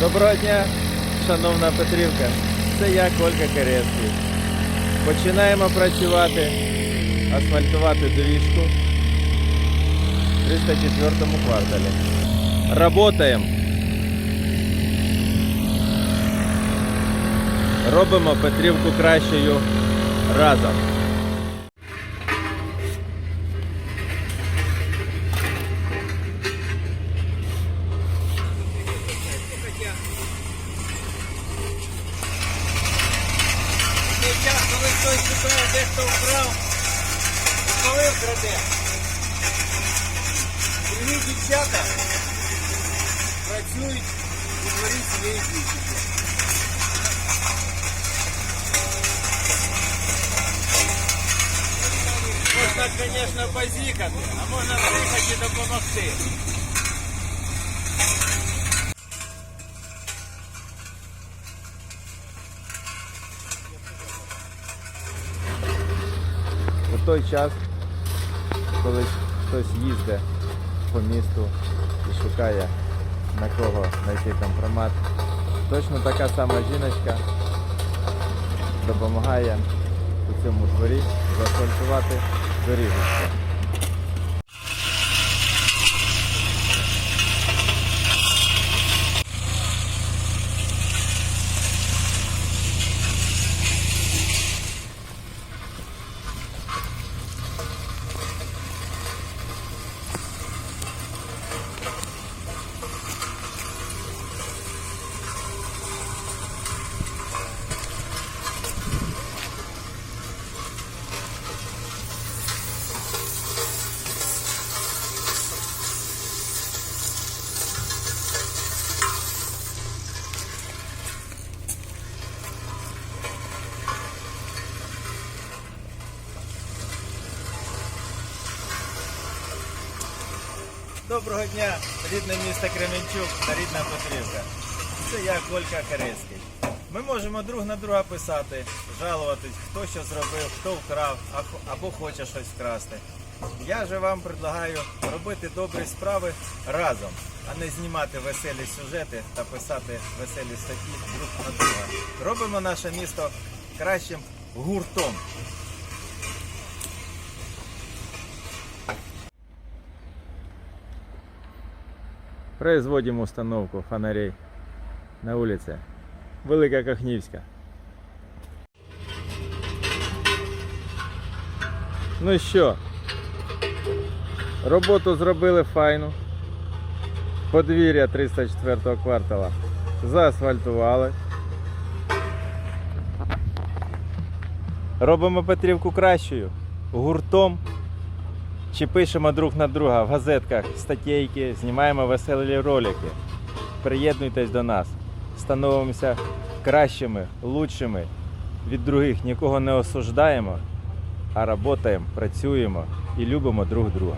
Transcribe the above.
Доброго дня, шановна Петрівка. Це я, Колька Керецький. Починаємо працювати, асфальтувати доріжку в 304 кварталі. Работаємо. Робимо Петрівку кращою разом. хтось шукає, де хто вкрав, і коли вкраде. Другі дівчата працюють у дворі цієї дівчини. Можна, звісно, базікати, а можна приїхати і допомогти. У той час, коли хтось їздить по місту і шукає на кого знайти компромат, точно така сама жіночка допомагає у цьому дворі заасфальтувати доріжечку. Доброго дня, рідне місто Кременчук та рідна Петрівка. Це я, Колька Карецький. Ми можемо друг на друга писати, жалуватись, хто що зробив, хто вкрав або хоче щось вкрасти. Я же вам предлагаю робити добрі справи разом, а не знімати веселі сюжети та писати веселі статті друг на друга. Робимо наше місто кращим гуртом. Производим установку фонарей на улице Велика Кахнівська. Ну що, роботу зробили файну. Подвір'я 304 квартала заасфальтували. Робимо Петрівку кращою, гуртом чи пишемо друг на друга в газетках статейки, знімаємо веселі ролики. Приєднуйтесь до нас, становимося кращими, лучшими від других, нікого не осуждаємо, а працюємо, працюємо і любимо друг друга.